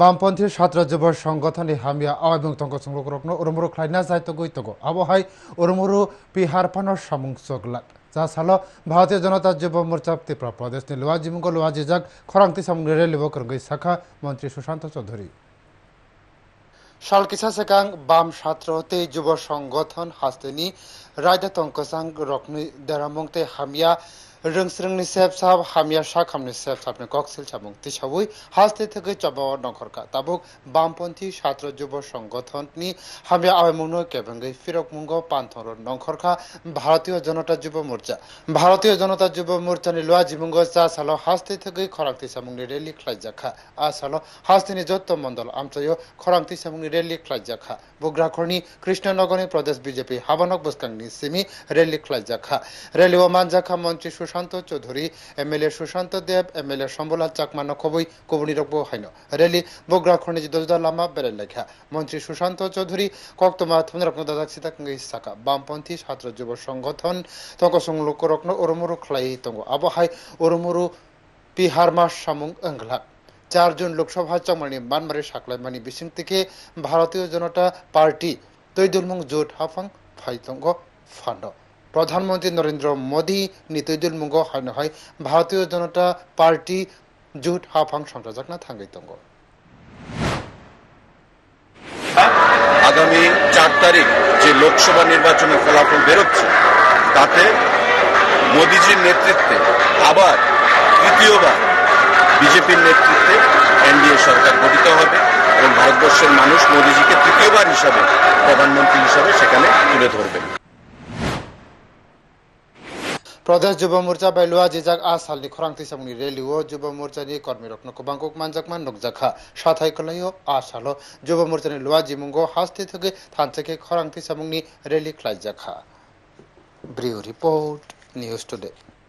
বামপন্থী সাতরা যুব সংগঠন হামিয়া আও এবং তঙ্গ সংগ্রহ রত্ন ওরমুরু খাইনা সাহিত্য গৈতগ আবহাই ওরমুরু পিহার পানোর সামুং চগলাক যা সাল ভারতীয় জনতা যুব মোর্চা ত্রিপুরা প্রদেশ নি লোয়া জিমুঙ্গ লোয়া জেজাক খরাংতি সামগ্রী লেবকর গৈ শাখা মন্ত্রী সুশান্ত চৌধুরী। সালকিসা সেকাং বাম ছাত্র হতে যুব সংগঠন হাস্তেনি রায়দা তঙ্কসাং রকনি দেরামংতে হামিয়া রংস্রংনি সেব সাব হামিয়া শাখামনি সেব সাবনি কক্সিল সাবুং তিসাবুই হাস্তে থেকে চবাও নখরকা তাবুক বামপন্থী ছাত্র যুব সংগঠননি হামিয়া আওয়ামুনো কেবেঙ্গৈ ফিরক মুঙ্গ পান্থর নখরকা ভারতীয় জনতা যুব মোর্চা ভারতীয় জনতা যুব মোর্চানি লোয়া জিমুঙ্গ চা সালো হাস্তে থেকে খরাংতি সামুংনি রেলি খ্লাইজাখা আ সালো হাস্তিনি যত্ত মন্ডল আমচাইও খরাংতি সামুংনি রেলি খ্লাইজাখা বুগ্রাখরনি কৃষ্ণনগরনি প্রদেশ বিজেপি হাবানক বসকাংনি সিমি রেলি খ্লাইজাখা রেলি ও মানজাখা মন্ত্রী সুশান্ত চৌধুরী এমএলএ সুশান্ত দেব এমএলএ সম্বলা, চাকমা নখবই, কবুনি রকবো হাইন। রেলি বুগ্রাখরনি জিদজদা লামা বেরেন লেখা মন্ত্রী সুশান্ত চৌধুরী কক্তমা থুমরকন দাদাক সিতাকঙ্গি সাকা বামপন্থী ছাত্র যুব সংগঠন তঙ্কসং লোকরকন ওরমুরু খ্লাই, তঙ্গ আবহাই, ওরমুরু বিহারমা সামুং ওংলাক চারজন লোকসভা চামানি মানমারি সাকলাইমানি বিসিং থেকে ভারতীয় জনতা পার্টি, তৈদুলমুং জোট হাফাং ফাইতঙ্গ ফান্ড প্রধানমন্ত্রী নরেন্দ্র মোদী নি তৈদুলমুঙ্গ হাইন হয় ভারতীয় জনতা পার্টি, জোট হাফাং সংসাজাকনা থাঙ্গৈতঙ্গ আগামী চার তারিখ যে লোকসভা নির্বাচনের ফলাফল বেরোচ্ছে, তাতে মোদিজির নেতৃত্বে আবার তৃতীয়বার বিজেপির নেতৃত্বে এনডিএ সরকার গঠিত হবে এবং ভারতবর্ষের মানুষ মোদিজিকে তৃতীয়বার হিসাবে, প্রধানমন্ত্রী হিসাবে সেখানে তুলে ধরবেন। প্রদেশ যুব মোর্চা বাইলুয়া জিজাক আ সালনি তিসামনি রেলি ও যুব মোর্চানি কর্মী রত্ন কবাংকুক মানজাকমান নকজাখা সাথাই কলাইও আ সালো যুব মোর্চানি লুয়া জিমুঙ্গ হাস্তি থেকে থানচেকে খরাংতি সামুংনি রেলি খ্লাইজাখা ব্রিউ রিপোর্ট, নিউজ টুডে।